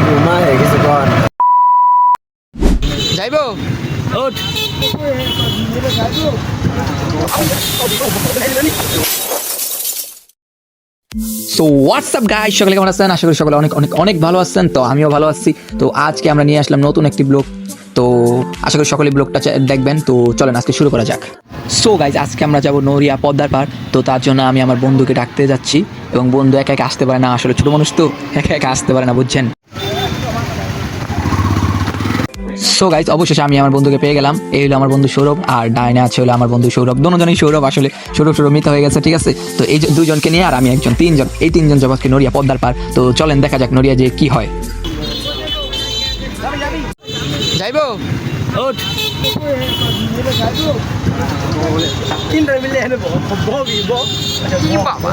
ভাই ঘুমায় কিছু কর যাইবো? ওঠ সো হোয়াটসঅ্যাপ গাইস সকলে কেমন আছেন? আশা করি সকলে অনেক অনেক অনেক ভালো আছেন। তো আমিও ভালো আছি। তো আজকে আমরা নিয়ে আসলাম নতুন একটি ব্লগ। তো আশা করি সকলে ব্লগটা দেখবেন। তো চলেন আজকে শুরু করা যাক। সো গাইজ আজকে আমরা যাব নড়িয়া পদ্মার পার তো তার জন্য আমি আমার বন্ধুকে ডাকতে যাচ্ছি। এবং বন্ধু একা একা আসতে পারে না। আসলে ছোটো মানুষ তো একা একা আসতে পারে না বুঝছেন? সো গাইজ অবশেষে আমি আমার বন্ধুকে পেয়ে গেলাম। এই হলো আমার বন্ধু সৌরভ আর ডাইনে আছে হলো আমার বন্ধু সৌরভ। দুজনেই সৌরভ আসলে সৌরভ সৌরভ মিথ্যা হয়ে গেছে ঠিক আছে? তো এই যে দুজনকে নিয়ে আর আমি একজন তিনজন এই তিনজন আজকে নড়িয়া পদ্মার পার তো চলেন দেখা যাক নড়িয়া যে কি হয়। যাইবো? ওঠ তিনটা মিলে এনে ববি বব। কি বাবা?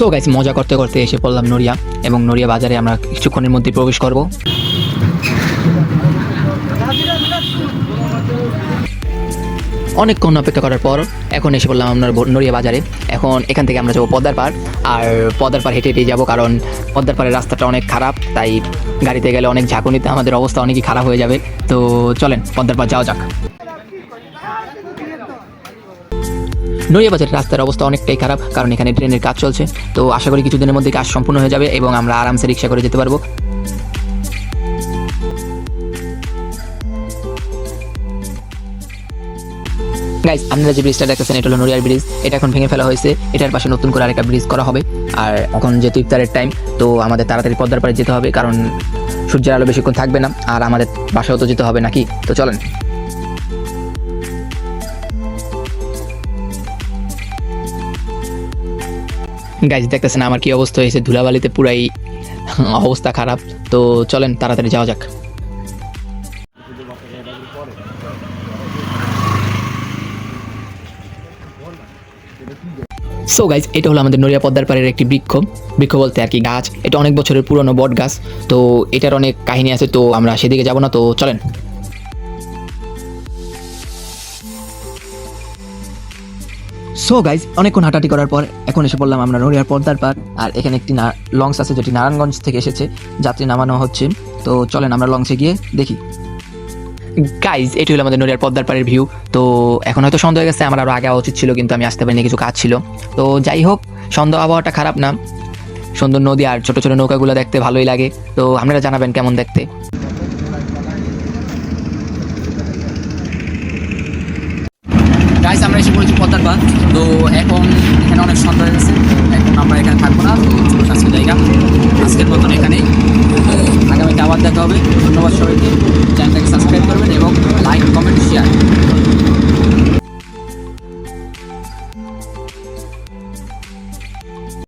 সো গাইস মজা করতে করতে এসে পড়লাম নড়িয়া এবং নড়িয়া বাজারে আমরা কিছুক্ষণের মধ্যে প্রবেশ করব। অনেকক্ষণ অপেক্ষা করার পর এখন এসে পড়লাম আমরা নড়িয়া বাজারে। এখন এখান থেকে আমরা যাব পদ্মার পার আর পদ্মার পার হেঁটে হেঁটেই যাব কারণ পদ্মার পাড়ের রাস্তাটা অনেক খারাপ, তাই গাড়িতে গেলে অনেক ঝাঁকুনিতে আমাদের অবস্থা অনেকই খারাপ হয়ে যাবে। তো চলেন, পদ্মার পার যাওয়া যাক। নড়িয়া বাজারের রাস্তার অবস্থা অনেকটাই খারাপ, কারণ এখানে ট্রেনের কাজ চলছে। তো আশা করি কিছুদিনের মধ্যে কাজ সম্পূর্ণ হয়ে যাবে এবং আমরা আরামসে রিক্সা করে যেতে পারব। গাইজ আপনারা যে ব্রিজটা দেখতেছেন, এটা হলো নড়িয়ার ব্রিজ এটা এখন ভেঙে ফেলা হয়েছে। এটার পাশে নতুন করে আরেকটা ব্রিজ করা হবে। আর এখন যেহেতু ইফতারের টাইম তো আমাদের তাড়াতাড়ি পদ্মার পাড়ে যেতে হবে, কারণ সূর্যের আলো বেশিক্ষণ থাকবে না, আর আমাদের বাসাও তো যেতে হবে নাকি? তো চলেন। গাইজ দেখতেছেন আমার কি অবস্থা হয়েছে? ধুলাবালিতে পুরাই অবস্থা খারাপ। তো চলেন, তাড়াতাড়ি যাওয়া যাক। সো গাইজ এটা হলো আমাদের নড়িয়া পদ্মার পাড়ের একটি বৃক্ষ। বৃক্ষ বলতে আর কি গাছ। এটা অনেক বছরের পুরনো বট গাছ তো এটার অনেক কাহিনী আছে, তো আমরা সেদিকে যাব না, তো চলেন। সো গাইজ অনেকক্ষণ হাঁটাহাঁটি করার পর এখন এসে পড়লাম আমরা নড়িয়ার পর্দার পার আর এখানে একটি লঞ্চ আছে যেটি নারায়ণগঞ্জ থেকে এসেছে। যাত্রী নামানো হচ্ছে। তো চলেন আমরা লঞ্চে গিয়ে দেখি। গাইজ এটি হলো আমাদের নড়িয়ার পদ্মার পাড়ের ভিউ তো এখন হয়তো সন্ধ্যা হয়ে গেছে, আমার আরও আগে উচিত ছিল, কিন্তু আমি আসতে পারিনি, কিছু কাজ ছিল। তো যাই হোক, সন্ধ্যা আবহাওয়াটা খারাপ না। সুন্দর নদী আর ছোটো ছোটো নৌকাগুলো দেখতে ভালোই লাগে। তো আপনারা জানাবেন কেমন দেখতে? আমরা এসে পড়েছি পদ্মার পাড়। এখন অনেক সন্ধ্যা হয়ে গেছে। এখন আমরা এখানে থাকব না, তো জায়গা। আজকের মতন এখানেই। আগামীতে আবার দেখা হবে। ধন্যবাদ সবাইকে। চ্যানেলটাকে সাবস্ক্রাইব করবেন এবং